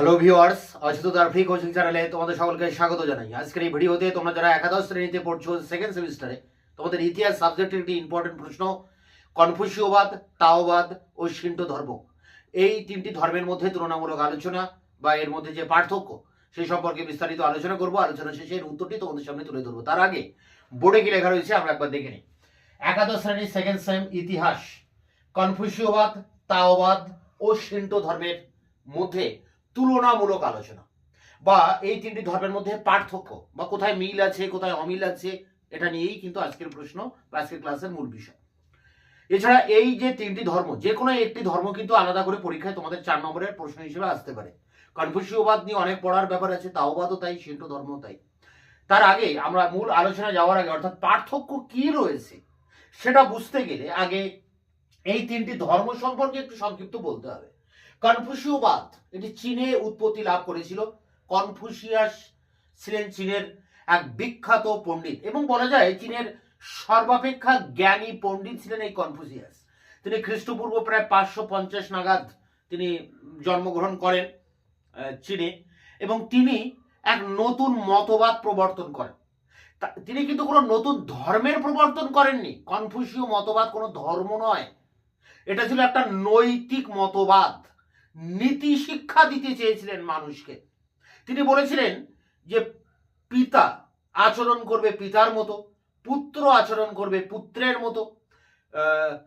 Hello viewers অচিত দার্ফি coaching চ্যানেলে তোমাদের সকলকে স্বাগত জানাই। আজকের এই ভিডিওতে তোমরা যারা একাদশ শ্রেণীতে পড়ছো সেকেন্ড সেমিস্টারে তোমাদের ইতিহাস সাবজেক্টের একটি ইম্পর্টেন্ট প্রশ্ন কনফুসিওবাদ তাওবাদ ও সিন্টো ধর্ম এই তিনটি ধর্মের মধ্যে তুলনামূলক আলোচনা বা এর মধ্যে যে পার্থক্য, সেই সম্পর্কে বিস্তারিত আলোচনা করব। আলোচনা শেষে এর উত্তরটি তোমাদের সামনে তুলে ধরবো। তার আগে, বোর্ডে কি লেখা রয়েছে আমরা একবার দেখে নিই। একাদশ শ্রেণির সেকেন্ড সেম ইতিহাস কনফুসিওবাদ তাওবাদ ও সিন্টো ধর্মের মধ্যে তুলনামূলক আলোচনা। বা এই তিনটি ধর্মের মধ্যে পার্থক্য, বা কোথায় মিল আছে, কোথায় অমিল আছে, এটা নিয়েই কিন্তু আজকের প্রশ্ন বা আজকের ক্লাসের মূল বিষয়। এছাড়া এই যে তিনটি ধর্ম যে কোনো একটি ধর্ম কিন্তু আলাদা করে পরীক্ষায় তোমাদের চার নম্বরের প্রশ্ন হিসেবে আসতে পারে। কনফুসিওবাদ নিয়ে অনেক পড়ার ব্যাপার আছে, তাওবাদও তাই সিন্টো ধর্ম তাই। তার আগে আমরা মূল আলোচনা যাওয়ার আগে, অর্থাৎ পার্থক্য কি রয়েছে, সেটা বুঝতে গেলে আগে এই তিনটি ধর্ম সম্পর্কে একটু সংক্ষিপ্ত বলতে হবে। কনফুসিওবাদ এটি চীনে উৎপত্তি লাভ করেছিল। কনফুসিয়াস ছিলেন চীনের এক বিখ্যাত পণ্ডিত এবং বলা যায় চীনের সর্বাপেক্ষা জ্ঞানী পণ্ডিত ছিলেন এই কনফুসিয়াস তিনি খ্রিস্টপূর্ব প্রায় পাঁচশো পঞ্চাশ নাগাদ তিনি জন্মগ্রহণ করেন চীনে এবং তিনি এক নতুন মতবাদ প্রবর্তন করেন। তিনি কিন্তু কোনো নতুন ধর্মের প্রবর্তন করেননি। কনফুসীয় মতবাদ কোনো ধর্ম নয়। এটা ছিল একটা নৈতিক মতবাদ। নীতি শিক্ষা দিতে চেয়েছিলেন মানুষকে। তিনি বলেছিলেন যে, পিতা আচরণ করবে পিতার মতো, পুত্র আচরণ করবে পুত্রের মতো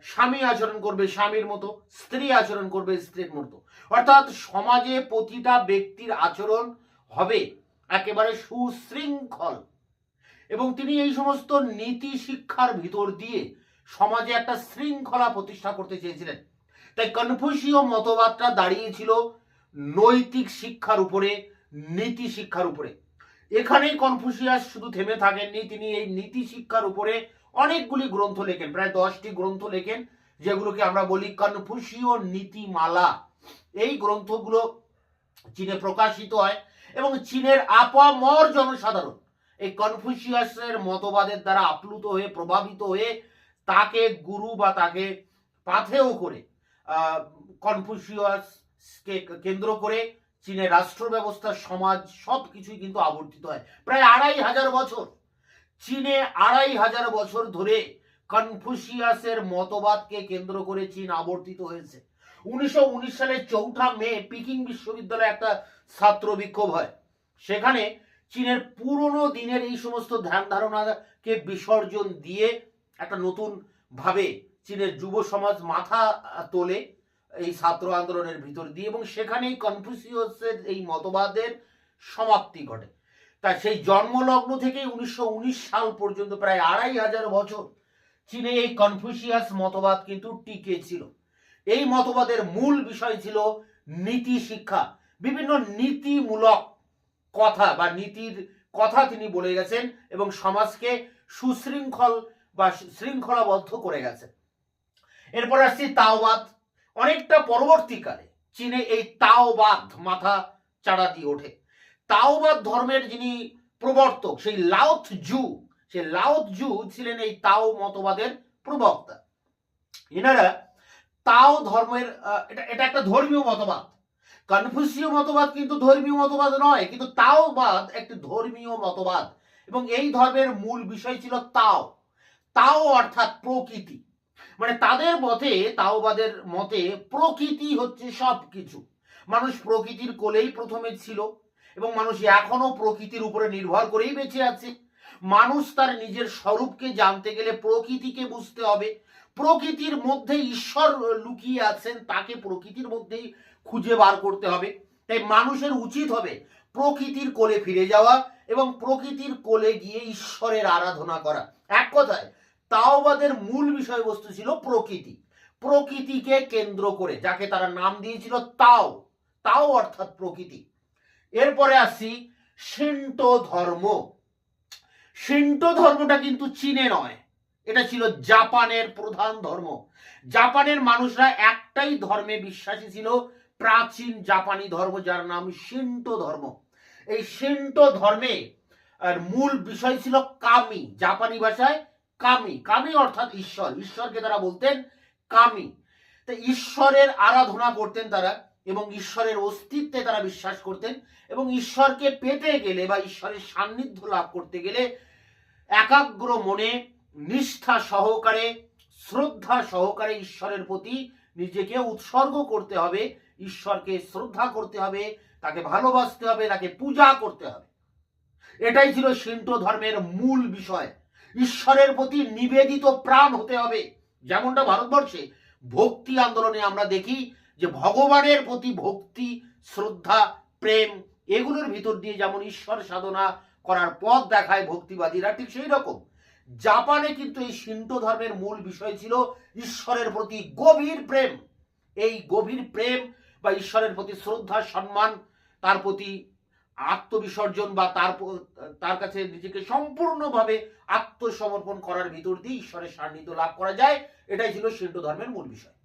স্বামী আচরণ করবে স্বামীর মতো, স্ত্রী আচরণ করবে স্ত্রীর মতো। অর্থাৎ সমাজে প্রতিটা ব্যক্তির আচরণ হবে একেবারে সুশৃঙ্খল। এবং তিনি এই সমস্ত নীতি শিক্ষার ভিতর দিয়ে সমাজে একটা শৃঙ্খলা প্রতিষ্ঠা করতে চেয়েছিলেন। তাই কনফুসীয় মতবাদটা দাঁড়িয়েছিল নৈতিক শিক্ষার উপরে, নীতি শিক্ষার উপরে। এখানেই কনফুসিয়াস শুধু থেমে থাকেননি তিনি এই নীতি শিক্ষার উপরে অনেকগুলি গ্রন্থ লেখেন, প্রায় দশটি গ্রন্থ লেখেন, যেগুলোকে আমরা বলি কনফুসীয় নীতিমালা। এই গ্রন্থগুলো চীনে প্রকাশিত হয় এবং চীনের আপামর জনসাধারণ এই কনফুসিয়াসের মতবাদের দ্বারা আপ্লুত হয়ে, প্রভাবিত হয়ে তাকে গুরু বা তাকে পাথেও করে কনফুসিয়াসকে কেন্দ্র করে চীনের রাষ্ট্র ব্যবস্থা সমাজ সব কিছুই কিন্তু আবর্তিত হয়। প্রায় আড়াই হাজার বছর, চীনে আড়াই হাজার বছর ধরে কনফুসিয়াসের মতবাদকে কেন্দ্র করে চীন আবর্তিত হয়েছে। উনিশশো উনিশ সালের চৌঠা মে পিকিং বিশ্ববিদ্যালয়ে একটা ছাত্র বিক্ষোভ হয়। সেখানে চীনের পুরনো দিনের এই সমস্ত ধ্যান ধারণাকে বিসর্জন দিয়ে একটা নতুন ভাবে চীনের যুব সমাজ মাথা তোলে এই ছাত্র আন্দোলনের ভিতর দিয়ে এবং সেখানেই কনফুসিয়াসের এই মতবাদের সমাপ্তি ঘটে। তা সেই জন্মলগ্ন থেকে উনিশশো উনিশ সাল পর্যন্ত প্রায় আড়াই হাজার বছর চীনে এই কনফুসিয়াস মতবাদ কিন্তু টিকে ছিল। এই মতবাদের মূল বিষয় ছিল নীতি শিক্ষা। বিভিন্ন নীতিমূলক কথা বা নীতির কথা তিনি বলে গেছেন এবং সমাজকে সুশৃঙ্খল বা শৃঙ্খলাবদ্ধ করে গেছেন। এরপর আসছি তাওবাদ। অনেকটা পরবর্তীকালে চীনে এই তাওবাদ মাথা চাড়া দিয়ে ওঠে। তাওবাদ ধর্মের যিনি প্রবর্তক, সেই লাউথ জু সেই লাউথ জু ছিলেন এই তাও মতবাদের প্রবক্তা। এনারা তাও ধর্মের এটা এটা একটা ধর্মীয় মতবাদ। কনফুসীয় মতবাদ কিন্তু ধর্মীয় মতবাদ নয়, কিন্তু তাওবাদ একটি ধর্মীয় মতবাদ। এবং এই ধর্মের মূল বিষয় ছিল তাও। তাও অর্থাৎ প্রকৃতি। মানে তাদের মতে, তাওবাদের মতে প্রকৃতি হচ্ছে সব কিছু মানুষ প্রকৃতির কোলেই প্রথমে ছিল এবং মানুষ এখনও প্রকৃতির উপরে নির্ভর করেই বেঁচে আছে। মানুষ তার নিজের স্বরূপকে জানতে গেলে প্রকৃতিকে বুঝতে হবে। প্রকৃতির মধ্যে ঈশ্বর লুকিয়ে আছেন, তাকে প্রকৃতির মধ্যেই খুঁজে বার করতে হবে। তাই মানুষের উচিত হবে প্রকৃতির কোলে ফিরে যাওয়া এবং প্রকৃতির কোলে গিয়ে ঈশ্বরের আরাধনা করা। এক কথায় তাওবাদের মূল বিষয়বস্তু ছিল প্রকৃতি। প্রকৃতিকে কেন্দ্র করে, যাকে তারা নাম দিয়েছিল তাও। তাও অর্থাৎ প্রকৃতি। এরপরে আসছি সিন্টো ধর্ম। সিন্টো ধর্মটা কিন্তু চীনে নয়। এটা ছিল জাপানের প্রধান ধর্ম। জাপানের মানুষরা একটাই ধর্মে বিশ্বাসী ছিল, প্রাচীন জাপানি ধর্ম, যার নাম সিন্টো ধর্ম। এই সিন্টো ধর্মে আর মূল বিষয় ছিল কামি। জাপানি ভাষায় কামি কামি অর্থাৎ ঈশ্বর। ঈশ্বরকে তারা বলতেন কামি। তো ঈশ্বরের আরাধনা করতেন তারা এবং ঈশ্বরের অস্তিত্বে তারা বিশ্বাস করতেন এবং ঈশ্বরকে পেতে গেলে বা ঈশ্বরের সান্নিধ্য লাভ করতে গেলে একাগ্র মনে, নিষ্ঠা সহকারে, শ্রদ্ধা সহকারে ঈশ্বরের প্রতি নিজেকে উৎসর্গ করতে হবে, ঈশ্বরকে শ্রদ্ধা করতে হবে, তাকে ভালোবাসতে হবে, তাকে পূজা করতে হবে। এটাই ছিল সিন্টো ধর্মের মূল বিষয়। ঈশ্বরের প্রতি নিবেদিত প্রাণ হতে হবে। যেমনটা ভারতবর্ষে ভক্তি আন্দোলনে আমরা দেখি যে ভগবানের প্রতি ভক্তি, শ্রদ্ধা, প্রেম এগুলোর ভিতর দিয়ে যেমন ঈশ্বর সাধনা করার পথ দেখায় ভক্তিবাদীরা, ঠিক সেই রকম। জাপানে কিন্তু এই সিন্টো ধর্মের মূল বিষয় ছিল ঈশ্বরের প্রতি গভীর প্রেম। এই গভীর প্রেম বা ঈশ্বরের প্রতি শ্রদ্ধা, সম্মান, তার প্রতি আত্মবিসর্জন বা তার তার কাছে নিজেকে সম্পূর্ণভাবে আত্মসমর্পণ করার ভিতর দিয়ে ঈশ্বরের সান্নিধ্য লাভ করা যায়, এটাই ছিল সিন্টো ধর্মের মূল বিষয়।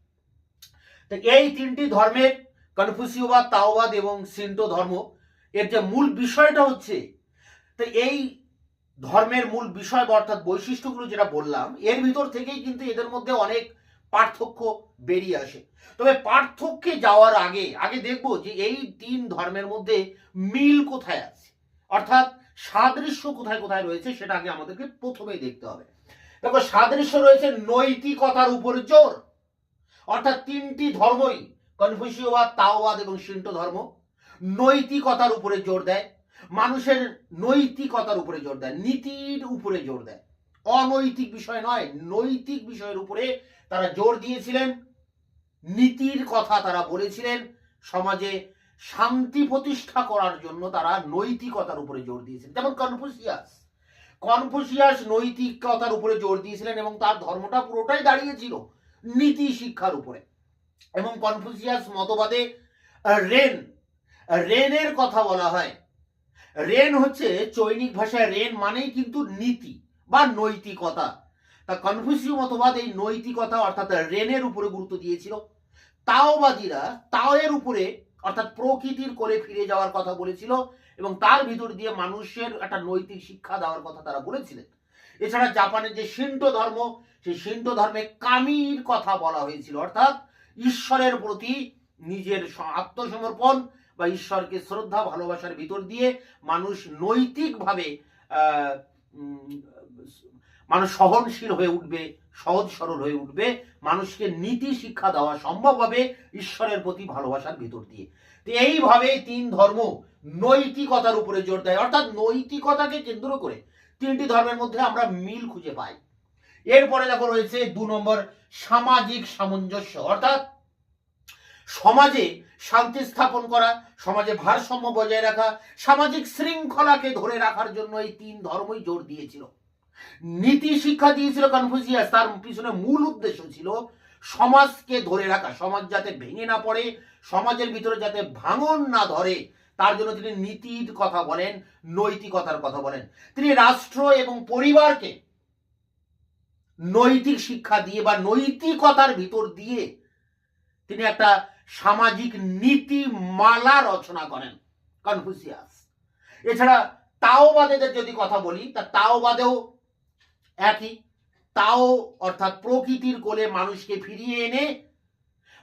তো এই তিনটি ধর্মের কনফুসিওবাদ, তাওবাদ এবং সিন্টো ধর্ম, এর যে মূল বিষয়টা হচ্ছে, তো এই ধর্মের মূল বিষয় অর্থাৎ বৈশিষ্ট্যগুলো যেটা বললাম, এর ভিতর থেকেই কিন্তু এদের মধ্যে অনেক পার্থক্য বেরিয়ে আসে। তবে পার্থক্যে যাওয়ার আগে আগে দেখব যে এই তিন ধর্মের মধ্যে মিল কোথায় আছে। অর্থাৎ সাদৃশ্য কোথায় কোথায় রয়েছে সেটা আগে আমাদেরকে প্রথমেই দেখতে হবে। দেখো, সাদৃশ্য রয়েছে নৈতিকতার উপর জোর। অর্থাৎ তিনটি ধর্মই কনফুসিওবাদ তাওবাদ এবং সিন্টো ধর্ম, নৈতিকতার উপরে জোর দেয়, মানুষের নৈতিকতার উপরে জোর দেয়, নীতির উপরে জোর দেয়। অনৈতিক বিষয় নয়, নৈতিক বিষয়ের উপরে তারা জোর দিয়েছিলেন, নীতির কথা তারা বলেছিলেন, সমাজে শান্তি প্রতিষ্ঠা করার জন্য তারা নৈতিকতার উপরে জোর দিয়েছিলেন। যেমন কনফুসিয়াস কনফুসিয়াস নৈতিকতার উপরে জোর দিয়েছিলেন এবং তার ধর্মটা পুরোটাই দাঁড়িয়েছিল নীতি শিক্ষার উপরে। এবং কনফুসিয়াস মতবাদে রেন রেনের কথা বলা হয়। রেন হচ্ছে চৈনিক ভাষায় রেন মানেই কিন্তু নীতি। বা নৈতিকতা। তা কনফুসিয় মতবাদ এই নৈতিকতা অর্থাৎ রেনের উপরে গুরুত্ব দিয়েছিল। তাওবাদীরা তাওয়ের উপরে অর্থাৎ প্রকৃতির কোলে ফিরে যাওয়ার কথা বলেছিল এবং তার ভিতর দিয়ে মানুষের একটা নৈতিক শিক্ষা দেওয়ার কথা তারা বলেছিলেন। এছাড়া জাপানের যে সিন্টো ধর্ম, সেই সিন্টো ধর্মে কামির কথা বলা হয়েছিল। অর্থাৎ ঈশ্বরের প্রতি নিজের আত্মসমর্পণ বা ঈশ্বরকে শ্রদ্ধা, ভালোবাসার ভিতর দিয়ে মানুষ নৈতিকভাবে মানুষ সহনশীল হয়ে উঠবে, সহজ সরল হয়ে উঠবে, মানুষকে নীতি শিক্ষা দেওয়া সম্ভব হবে ঈশ্বরের প্রতি ভালোবাসার ভিতর দিয়ে। তো এইভাবে তিন ধর্ম নৈতিকতার উপরে জোর দেয়। অর্থাৎ নৈতিকতাকে কেন্দ্র করে তিনটি ধর্মের মধ্যে আমরা মিল খুঁজে পাই। এরপরে দেখো রয়েছে দু নম্বর সামাজিক সামঞ্জস্য। অর্থাৎ সমাজে শান্তি স্থাপন করা, সমাজে ভারসাম্য বজায় রাখা, সামাজিক শৃঙ্খলাকে ধরে রাখার জন্য এই তিন ধর্মই জোর দিয়েছিল। নীতি শিক্ষা দিয়েছিল কনফুসিয়াস তার পিছনে মূল উদ্দেশ্য ছিল সমাজকে ধরে রাখা, সমাজ যাতে ভেঙে না পড়ে, সমাজের ভিতরে যাতে ভাঙন না ধরে, তার জন্য তিনি নীতির কথা বলেন, নৈতিকতার কথা বলেন। তিনি রাষ্ট্র এবং পরিবারকে নৈতিক শিক্ষা দিয়ে বা নৈতিকতার ভিতর দিয়ে তিনি একটা সামাজিক নীতিমালা রচনা করেন কনফুসিয়াস এছাড়া তাওবাদেদের যদি কথা বলি, তা তাওবাদেও একই। তাও অর্থাৎ প্রকৃতির কোলে মানুষকে ফিরিয়ে এনে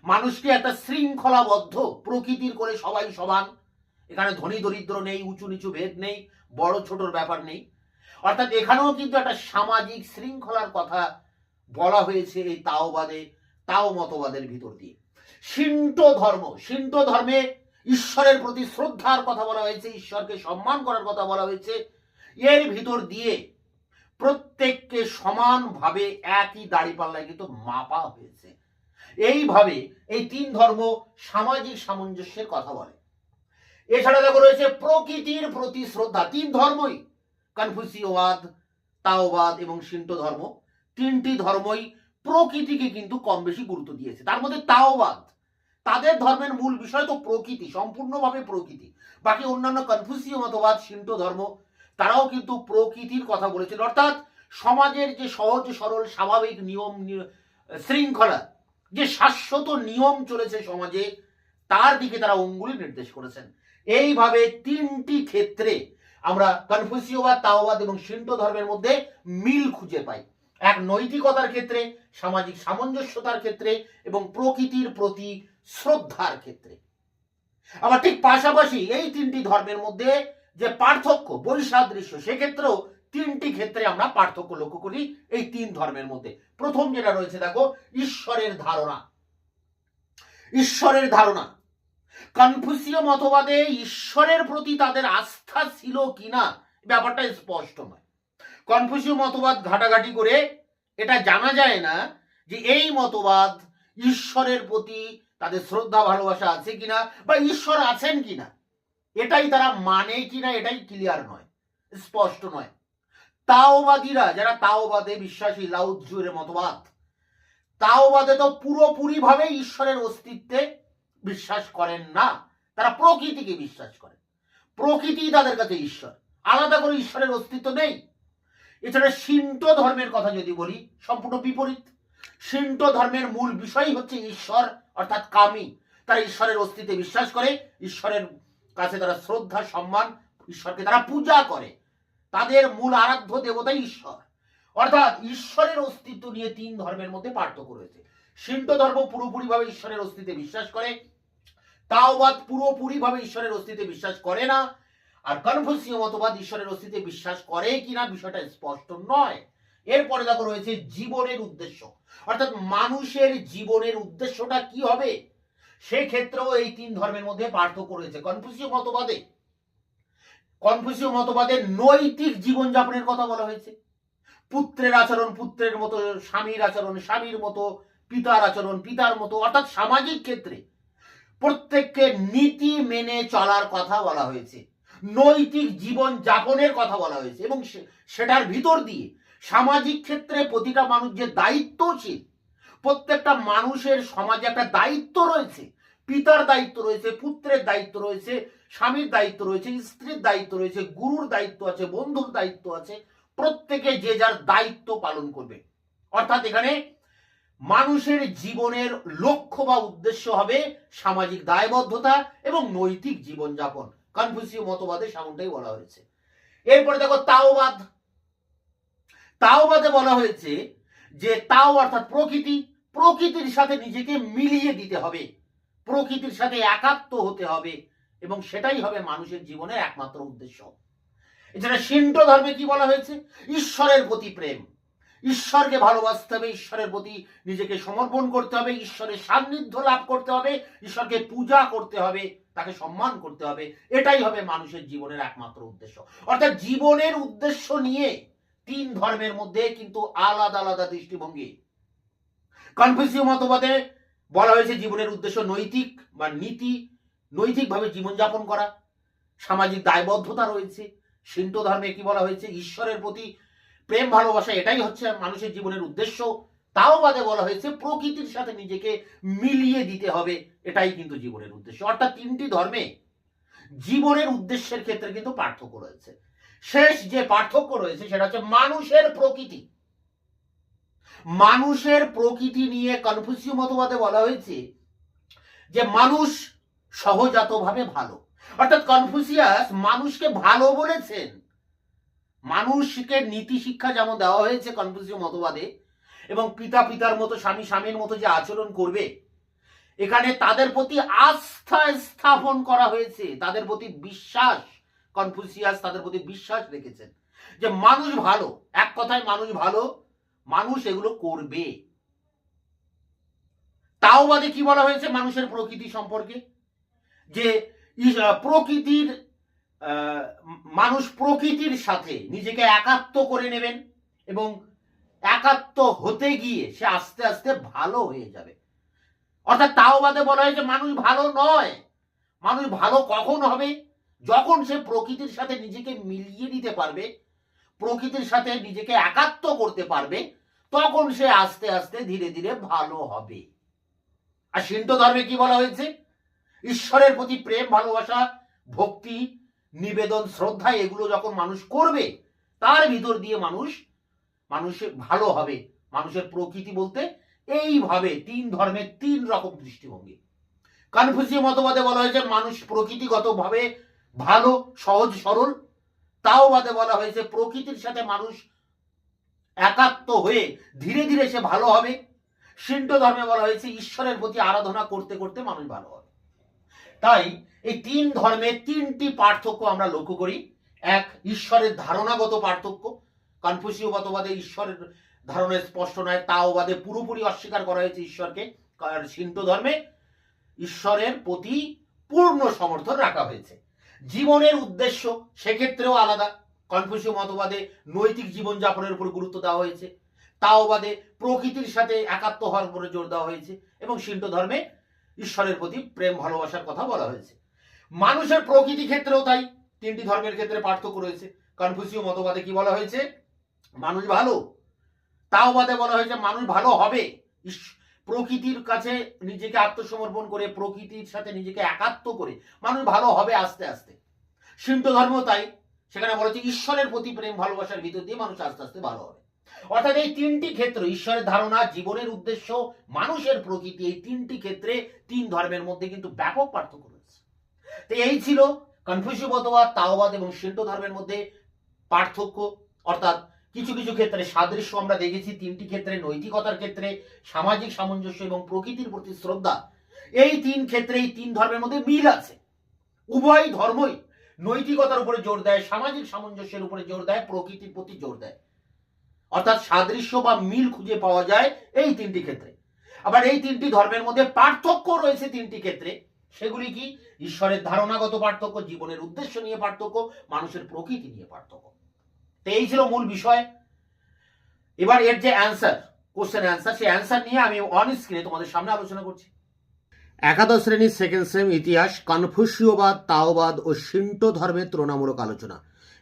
মানুষকে একটা শৃঙ্খলাবদ্ধ প্রকৃতির কোলে সবাই সমান। এখানে ধনী দরিদ্র নেই, উঁচু নিচু ভেদ নেই, বড় ছোটর ব্যাপার নেই। অর্থাৎ এখানেও কিন্তু একটা সামাজিক শৃঙ্খলার কথা বলা হয়েছে এই তাওবাদে, তাও মতবাদের ভিতর দিয়ে। সিন্টো ধর্ম সিন্টো ধর্মে ঈশ্বরের প্রতি শ্রদ্ধার কথা বলা হয়েছে, ঈশ্বরকে সম্মান করার কথা বলা হয়েছে। এর ভিতর দিয়ে প্রত্যেককে সমানভাবে একই দাড়িপাল্লায় কিন্তু মাপা হয়েছে। এইভাবে এই তিন ধর্ম সামাজিক সামঞ্জস্যের কথা বলে। এছাড়া দেখো রয়েছে প্রকৃতির প্রতি শ্রদ্ধা। তিন ধর্মই কনফুসিওবাদ তাওবাদ এবং সিন্টো ধর্ম। তিনটি ধর্মই প্রকৃতিকে কিন্তু কম বেশি গুরুত্ব দিয়েছে। তার মধ্যে তাওবাদ। তাদের ধর্মের মূল বিষয় তো প্রকৃতি, সম্পূর্ণভাবে প্রকৃতি। বাকি অন্যান্য কনফুসীয় মতবাদ সিন্টো ধর্ম তারাও কিন্তু প্রকৃতির কথা বলেছেন। অর্থাৎ সমাজের যে সহজ, সরল, স্বাভাবিক নিয়ম শৃঙ্খলা, যে শাশ্বত নিয়ম চলেছে সমাজে, তার দিকে তারা অঙ্গুলি নির্দেশ করেছেন। এইভাবে তিনটি ক্ষেত্রে আমরা কনফুসিওবাদ, তাওবাদ এবং সিন্টো ধর্মের মধ্যে মিল খুঁজে পাই। এক নৈতিকতার ক্ষেত্রে, সামাজিক সামঞ্জস্যতার ক্ষেত্রে এবং প্রকৃতির প্রতি শ্রদ্ধার ক্ষেত্রে। আবার ঠিক পাশাপাশি এই তিনটি ধর্মের মধ্যে যে পার্থক্য, বৈসাদৃশ্য, সেক্ষেত্রেও তিনটি ক্ষেত্রে আমরা পার্থক্য লক্ষ্য করি এই তিন ধর্মের মধ্যে। প্রথম যেটা রয়েছে, দেখো, ঈশ্বরের ধারণা। ঈশ্বরের ধারণা। কনফুসীয় মতবাদে ঈশ্বরের প্রতি তাদের আস্থা ছিল কিনা ব্যাপারটা স্পষ্ট নয়। কনফুসীয় মতবাদ ঘাটাঘাটি করে এটা জানা যায় না যে এই মতবাদ ঈশ্বরের প্রতি তাদের শ্রদ্ধা, ভালোবাসা আছে কিনা বা ঈশ্বর আছেন কিনা। এটাই তারা মানে কিনা এটাই ক্লিয়ার নয়, স্পষ্ট নয়। তাওবাদীরা, যারা তাওবাদে বিশ্বাসী লাউজ্জুরের মতবাদ, তাওবাদে তো পুরোপুরি ভাবে ঈশ্বরের অস্তিত্বে বিশ্বাস করেন না। তারা প্রকৃতিকে বিশ্বাস করেন। প্রকৃতি তাদের কাছে ঈশ্বর। আলাদা করে ঈশ্বরের অস্তিত্ব নেই। এছাড়া সিন্টো ধর্মের কথা যদি বলি, সম্পূর্ণ বিপরীত। সিন্টো ধর্মের মূল বিষয় হচ্ছে ঈশ্বর, অর্থাৎ কামি। তারা ঈশ্বরের অস্তিত্বে বিশ্বাস করে, ঈশ্বরের কাছে তারা শ্রদ্ধা, সম্মান ঈশ্বরকে তারা পূজা করে। তাদের মূল আরাধ্য দেবতাই ঈশ্বর। অর্থাৎ ঈশ্বরের অস্তিত্ব নিয়ে তিন ধর্মের মধ্যে পার্থক্য রয়েছে। সিন্টো ধর্ম পুরোপুরিভাবে ঈশ্বরের অস্তিত্বে বিশ্বাস করে, তাওবাদ পুরোপুরিভাবে ঈশ্বরের অস্তিত্বে বিশ্বাস করে না, আর কনফুসীয় মতবাদ ঈশ্বরের অস্তিত্বে বিশ্বাস করে কিনা বিষয়টা স্পষ্ট নয়। এরপরে দেখো রয়েছে জীবনের উদ্দেশ্য। অর্থাৎ মানুষের জীবনের উদ্দেশ্যটা কি হবে? সেক্ষেত্রেও এই তিন ধর্মের মধ্যে পার্থক্য রয়েছে। কনফুসীয় মতবাদে কনফুসীয় মতবাদে নৈতিক জীবনযাপনের কথা বলা হয়েছে। পুত্রের আচরণ, পুত্রের মতো, স্বামীর আচরণ, স্বামীর মতো, পিতার আচরণ, পিতার মতো, অর্থাৎ সামাজিক ক্ষেত্রে প্রত্যেককে নীতি মেনে চলার কথা বলা হয়েছে। নৈতিক জীবন যাপনের কথা বলা হয়েছে এবং সেটার ভিতর দিয়ে সামাজিক ক্ষেত্রে প্রতিটা মানুষ যে দায়িত্বশীল প্রত্যেকটা মানুষের সমাজে একটা দায়িত্ব রয়েছে। পিতার দায়িত্ব রয়েছে, পুত্রের দায়িত্ব রয়েছে, স্বামীর দায়িত্ব রয়েছে, স্ত্রীর দায়িত্ব রয়েছে, গুরুর দায়িত্ব আছে, বন্ধুর দায়িত্ব আছে। প্রত্যেকে যে যার দায়িত্ব পালন করবে। অর্থাৎ এখানে মানুষের জীবনের লক্ষ্য বা উদ্দেশ্য হবে সামাজিক দায়বদ্ধতা এবং নৈতিক জীবনযাপন। কনফুসীয় মতবাদে সেমনটাই বলা হয়েছে। এরপরে দেখো তাওবাদ। তাওবাদে বলা হয়েছে যে তাও অর্থাৎ প্রকৃতি, প্রকৃতির সাথে নিজেকে মিলিয়ে দিতে হবে। প্রকৃতির সাথে একাত্ম হতে হবে এবং সেটাই হবে মানুষের জীবনের একমাত্র উদ্দেশ্য। এছাড়া সিন্টো ধর্মে কি বলা হয়েছে? ঈশ্বরের প্রতি প্রেম। ঈশ্বরকে ভালোবাসতে হবে, ঈশ্বরের প্রতি নিজেকে সমর্পণ করতে হবে, ঈশ্বরের সান্নিধ্য লাভ করতে হবে, ঈশ্বরকে পূজা করতে হবে, তাকে সম্মান করতে হবে। এটাই হবে মানুষের জীবনের একমাত্র উদ্দেশ্য। অর্থাৎ জীবনের উদ্দেশ্য নিয়ে তিন ধর্মের মধ্যে কিন্তু আলাদা আলাদা দৃষ্টিভঙ্গি। কনফিউসীয় মতবাদে বলা হয়েছে জীবনের উদ্দেশ্য নৈতিক বা নীতি, নৈতিকভাবে জীবনযাপন করা। সামাজিক দায়বদ্ধতা রয়েছে। সিন্ত ধর্মে কি বলা হয়েছে? ঈশ্বরের প্রতি প্রেম, ভালোবাসা, এটাই হচ্ছে মানুষের জীবনের উদ্দেশ্য। তাও বাদে বলা হয়েছে প্রকৃতির সাথে নিজেকে মিলিয়ে দিতে হবে। এটাই কিন্তু জীবনের উদ্দেশ্য। অর্থাৎ তিনটি ধর্মে জীবনের উদ্দেশ্যের ক্ষেত্রে কিন্তু পার্থক্য রয়েছে। শেষ যে পার্থক্য রয়েছে সেটা হচ্ছে মানুষের প্রকৃতি। মানুষের প্রকৃতি নিয়ে কনফুসীয় মতবাদে বলা হয়েছে যে মানুষ সহজাতভাবে ভালো। অর্থাৎ কনফুসিয়াস মানুষকে ভালো বলেছেন। মানুষকে নীতি শিক্ষা যেমন দেওয়া হয়েছে কনফুসীয় মতবাদে এবং পিতা পিতার মতো, স্বামী স্বামীর মতো যে আচরণ করবে, এখানে তাদের প্রতি আস্থা স্থাপন করা হয়েছে, তাদের প্রতি বিশ্বাস কনফুসিয়াস তাদের প্রতি বিশ্বাস রেখেছেন যে মানুষ ভালো, এক কথায় মানুষ ভালো, মানুষ এগুলো করবে। তাও বাদে কি বলা হয়েছে মানুষের প্রকৃতি সম্পর্কে? যে প্রকৃতির মানুষ প্রকৃতির সাথে নিজেকে একাত্ম করে নেবেন এবং একাত্ম হতে গিয়ে সে আস্তে আস্তে ভালো হয়ে যাবে। অর্থাৎ তাও বাদে বলা হয়েছে মানুষ ভালো নয়। মানুষ ভালো কখন হবে? যখন সে প্রকৃতির সাথে নিজেকে মিলিয়ে দিতে পারবে, প্রকৃতির সাথে নিজেকে একাত্ম করতে পারবে, তখন সে আস্তে আস্তে ধীরে ধীরে ভালো হবে। আর সিন্ত ধর্মে কি বলা হয়েছে? ঈশ্বরের প্রতি প্রেম, ভালোবাসা, ভক্তি, নিবেদন, শ্রদ্ধা, এগুলো যখন মানুষ করবে, তার ভিতর দিয়ে মানুষ মানুষের ভালো হবে। মানুষের প্রকৃতি বলতে এইভাবে তিন ধর্মের তিন রকম দৃষ্টিভঙ্গি। কনফুসীয় মতবাদে বলা হয়েছে, মানুষ প্রকৃতিগতভাবে ভালো, সহজ, সরল। তাও বাদে বলা হয়েছে, প্রকৃতির সাথে মানুষ একাত্ম হয়ে ধীরে ধীরে সে ভালো হবে। সিন্টো ধর্মে বলা হয়েছে, ঈশ্বরের প্রতি আরাধনা করতে করতে মানুষ ভালো হবে। তাই এই তিন ধর্মে তিনটি পার্থক্য আমরা লক্ষ্য করি। এক, ঈশ্বরের ধারণাগত পার্থক্য। কনফুসীয় মতবাদে ঈশ্বরের ধারণা স্পষ্ট নয় তাওবাদে পুরোপুরি অস্বীকার করা হয়েছে ঈশ্বরকে। আর সিন্ত ধর্মে ঈশ্বরের প্রতি পূর্ণ সমর্থন রাখা হয়েছে। জীবনের উদ্দেশ্য সেক্ষেত্রেও আলাদা। কনফুসীয় মতবাদে নৈতিক জীবনযাপনের উপর গুরুত্ব দেওয়া হয়েছে। তাওবাদে প্রকৃতির সাথে একাত্ম হওয়ার উপরে জোর দেওয়া হয়েছে এবং শিল্প ধর্মে ঈশ্বরের প্রতি প্রেম, ভালোবাসার কথা বলা হয়েছে। মানুষের প্রকৃতি ক্ষেত্রেও তাই তিনটি ধর্মের ক্ষেত্রে পার্থক্য রয়েছে। কনফুসীয় মতবাদে কি বলা হয়েছে? মানুষ ভালো। তাওবাদে বলা হয়েছে, মানুষ ভালো হবে। প্রকৃতির কাছে নিজেকে আত্মসমর্পণ করে, প্রকৃতির সাথে নিজেকে একাত্ম করে, মানুষ ভালো হবে আস্তে আস্তে। সিন্ত ধর্ম তাই, সেখানে বলা হচ্ছে ঈশ্বরের প্রতি প্রেম, ভালোবাসার ভিতর দিয়ে মানুষ আস্তে আস্তে ভালো হবে। অর্থাৎ এই তিনটি ক্ষেত্র, ঈশ্বরের ধারণা, জীবনের উদ্দেশ্য, মানুষের প্রকৃতি, এই তিনটি ক্ষেত্রে তিন ধর্মের মধ্যে কিন্তু ব্যাপক পার্থক্য রয়েছে। তো এই ছিল কনফিউসিভ মতবাদ তাওবাদ এবং সিন্ত ধর্মের মধ্যে পার্থক্য, অর্থাৎ কিছু কিছু ক্ষেত্রে সাদৃশ্য আমরা দেখেছি, তিনটি ক্ষেত্রে নৈতিকতার ক্ষেত্রে সামাজিক সামঞ্জস্য এবং প্রকৃতির প্রতি শ্রদ্ধা। এই তিন ক্ষেত্রে, এই তিন ধর্মের মধ্যে মিল আছে। উভয় ধর্মই নৈতিকতার উপরে জোর দেয়, সামাজিক সামঞ্জস্যের উপরে জোর দেয়, প্রকৃতির প্রতি জোর দেয়। অর্থাৎ সাদৃশ্য বা মিল খুঁজে পাওয়া যায় এই তিনটি ক্ষেত্রে। আবার এই তিনটি ধর্মের মধ্যে পার্থক্য রয়েছে তিনটি ক্ষেত্রে। সেগুলি কি? ঈশ্বরের ধারণাগত পার্থক্য, জীবনের উদ্দেশ্য নিয়ে পার্থক্য, মানুষের প্রকৃতি নিয়ে পার্থক্য। তো এই ছিল মূল বিষয়। এবার এর যে অ্যান্সার কোশ্চেন অ্যান্সার সেই অ্যান্সার নিয়ে আমি অন স্ক্রিনে তোমাদের সামনে আলোচনা করছি। একাদশ শ্রেণির সেকেন্ড সেম ইতিহাস কনফুসীয়বাদ তাওবাদ ও সিন্টো ধর্মের তুলনামূলক আলোচনা।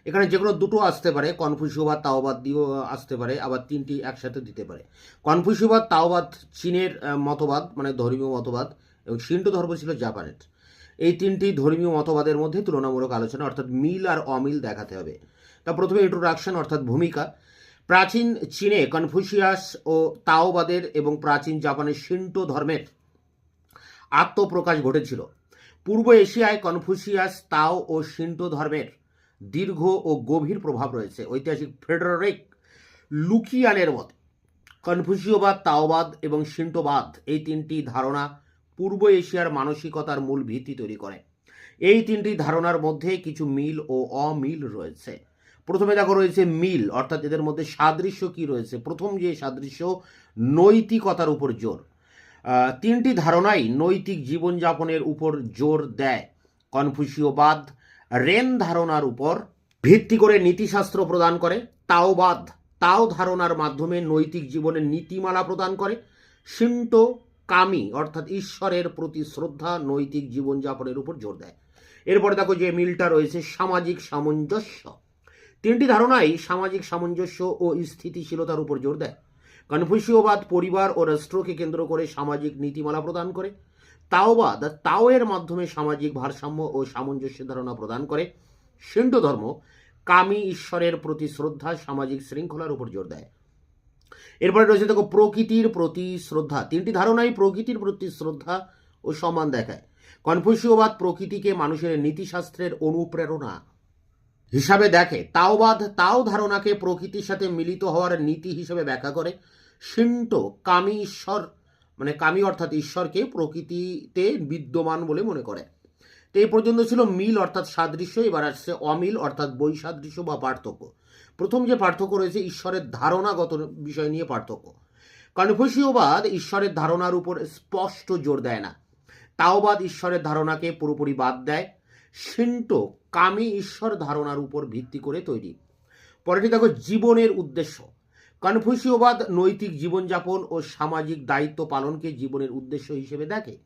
এখানে যে কোনো দুটো আসতে পারে কনফুসীয়বাদ তাওবাদ দিয়েও আসতে পারে, আবার তিনটি একসাথে দিতে পারে। কনফুসীয়বাদ তাওবাদ চীনের মতবাদ মানে ধর্মীয় মতবাদ, এবং সিন্টো ধর্ম ছিল জাপানের। এই তিনটি ধর্মীয় মতবাদের মধ্যে তুলনামূলক আলোচনা, অর্থাৎ মিল আর অমিল দেখাতে হবে। তা প্রথমে ইন্ট্রোডাকশন অর্থাৎ ভূমিকা। প্রাচীন চীনে কনফুসিয়াস ও তাওবাদের এবং প্রাচীন জাপানের সিন্টো ধর্মের আত্মপ্রকাশ ঘটেছিল। পূর্ব এশিয়ায় কনফুসিয়াস, তাও ও সিন্টো ধর্মের দীর্ঘ ও গভীর প্রভাব রয়েছে। ঐতিহাসিক ফেডারিক লুকিয়ানের মতে কনফুসীয়বাদ তাওবাদ এবং সিন্টোবাদ এই তিনটি ধারণা পূর্ব এশিয়ার মানসিকতার মূল ভিত্তি তৈরি করে। এই তিনটি ধারণার মধ্যে কিছু মিল ও অমিল রয়েছে। প্রথমে দেখো রয়েছে মিল, অর্থাৎ এদের মধ্যে সাদৃশ্য কি রয়েছে? প্রথম যে সাদৃশ্য, নৈতিকতার উপর জোর। তিনটি ধারণাই নৈতিক জীবনযাপনের উপর জোর দেয়। কনফুসীয়বাদ রেন ধারণার উপর ভিত্তি করে নীতিশাস্ত্র প্রদান করে। তাওবাদ, তাও ধারণার মাধ্যমে নৈতিক জীবনের নীতিমালা প্রদান করে। সিন্টো কামি, অর্থাৎ ঈশ্বরের প্রতি শ্রদ্ধা নৈতিক জীবনযাপনের উপর জোর দেয়। এরপরে দেখো যে মিলটা রয়েছে সামাজিক সামঞ্জস্য। তিনটি ধারণাই সামাজিক সামঞ্জস্য ও স্থিতিশীলতার উপর জোর দেয়। কনফুসীয়বাদ পরিবার ও রাষ্ট্রকে কেন্দ্র করে সামাজিক নীতিমালা প্রদান করে। তাওবাদ তাওয়ের মাধ্যমে সামাজিক ভারসাম্য ও সামঞ্জস্য ধারণা প্রদান করে। সিন্টো ধর্ম কামি ঈশ্বরের প্রতি শ্রদ্ধা সামাজিক শৃঙ্খলার উপর জোর দেয়। এরপরে রয়েছে দেখো প্রকৃতির প্রতি শ্রদ্ধা। তিনটি ধারণাই প্রকৃতির প্রতি শ্রদ্ধা ও সম্মান দেখায়। কনফুসীয়বাদ প্রকৃতিকে মানুষের নীতিশাস্ত্রের অনুপ্রেরণা হিসাবে দেখে, তাওবাদ তাও ধারণাকে প্রকৃতির সাথে মিলিত হওয়ার নীতি হিসেবে ব্যাখ্যা করে সিন্টো কামি ঈশ্বর মানে কামি অর্থাৎ ঈশ্বরকে প্রকৃতিতে বিদ্যমান বলে মনে করে। তো এই পর্যন্ত ছিল মিল অর্থাৎ সাদৃশ্য, এবার আসছে অমিল অর্থাৎ বৈসাদৃশ্য বা পার্থক্য। প্রথম যে পার্থক্য রয়েছে, ঈশ্বরের ধারণাগত বিষয় নিয়ে পার্থক্য। কনফুসীয়বাদ ঈশ্বরের ধারণার উপর স্পষ্ট জোর দেয় না। তাওবাদ ঈশ্বরের ধারণাকে পুরোপুরি বাদ দেয়। সিন্টো কামি ঈশ্বর ধারণার উপর ভিত্তি করে তৈরি। পরেরটি দেখো, জীবনের উদ্দেশ্য। কনফুসীয়বাদ নৈতিক জীবনযাপন ও সামাজিক দায়িত্ব পালনকে জীবনের উদ্দেশ্য হিসেবে দেখে।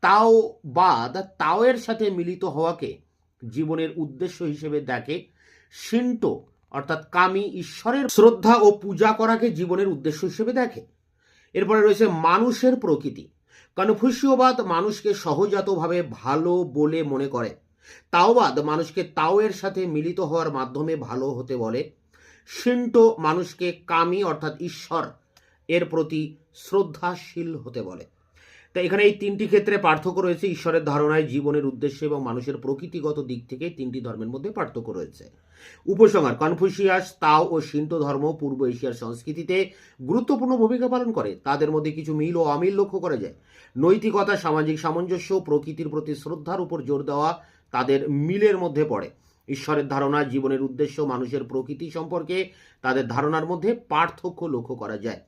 তাও বাদ, তাওয়ের সাথে মিলিত হওয়াকে জীবনের উদ্দেশ্য হিসেবে দেখে। সিন্টো অর্থাৎ কামি ঈশ্বরের শ্রদ্ধা ও পূজা করাকে জীবনের উদ্দেশ্য হিসেবে দেখে। এরপরে রয়েছে মানুষের প্রকৃতি। কনফুসীয়বাদ মানুষকে সহজাতভাবে ভালো বলে মনে করে। তাওবাদ মানুষকে তাওয়ের সাথে মিলিত হওয়ার মাধ্যমে ভালো হতে বলে। সিন্টো মানুষকে কামি অর্থাৎ ঈশ্বর এর প্রতি শ্রদ্ধাশীল হতে বলে। তা এখানে এই তিনটি ক্ষেত্রে পার্থক্য রয়েছে। ঈশ্বরের ধারণায় জীবনের উদ্দেশ্যে এবং মানুষের প্রকৃতিগত দিক থেকে তিনটি ধর্মের মধ্যে পার্থক্য রয়েছে। উপসংহার, কনফুসিয়াস, তাও ও সিন্টো ধর্ম পূর্ব এশিয়ার সংস্কৃতিতে গুরুত্বপূর্ণ ভূমিকা পালন করে। তাদের মধ্যে কিছু মিল ও অমিল লক্ষ্য করা যায়। নৈতিকতা, সামাজিক সামঞ্জস্য, প্রকৃতির প্রতি শ্রদ্ধার উপর জোর দেওয়া তাদের মিলের মধ্যে পড়ে। ঈশ্বরের ধারণা, জীবনের উদ্দেশ্য, মানুষের প্রকৃতি সম্পর্কে তাদের ধারণার মধ্যে পার্থক্য লক্ষ্য করা যায়।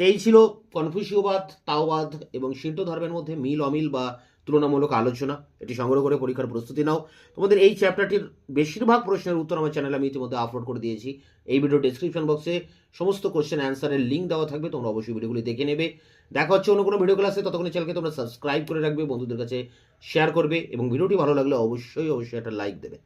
তেই ছিল কনফুসীয়বাদ তাওবাদ এবং সিন্টো ধর্মের মধ্যে মিল, অমিল বা তুলনামূলক আলোচনা। এটি সংগ্রহ করে পরীক্ষার প্রস্তুতি নাও। তোমাদের এই চ্যাপ্টারটির বেশিরভাগ প্রশ্নের উত্তর আমার চ্যানেলে আমি ইতিমধ্যে আপলোড করে দিয়েছি। এই ভিডিও ডেসক্রিপশন বক্সে সমস্ত কোশ্চেন অ্যান্সারের লিঙ্ক দেওয়া থাকবে। তোমরা অবশ্যই ভিডিওগুলি দেখে নেবে। দেখা হচ্ছে অন্য কোনো ভিডিও ক্লাসে ততক্ষণ চ্যানেলকে তোমরা সাবস্ক্রাইব করে রাখবে, বন্ধুদের কাছে শেয়ার করবে এবং ভিডিওটি ভালো লাগলে অবশ্যই অবশ্যই একটা লাইক দেবে।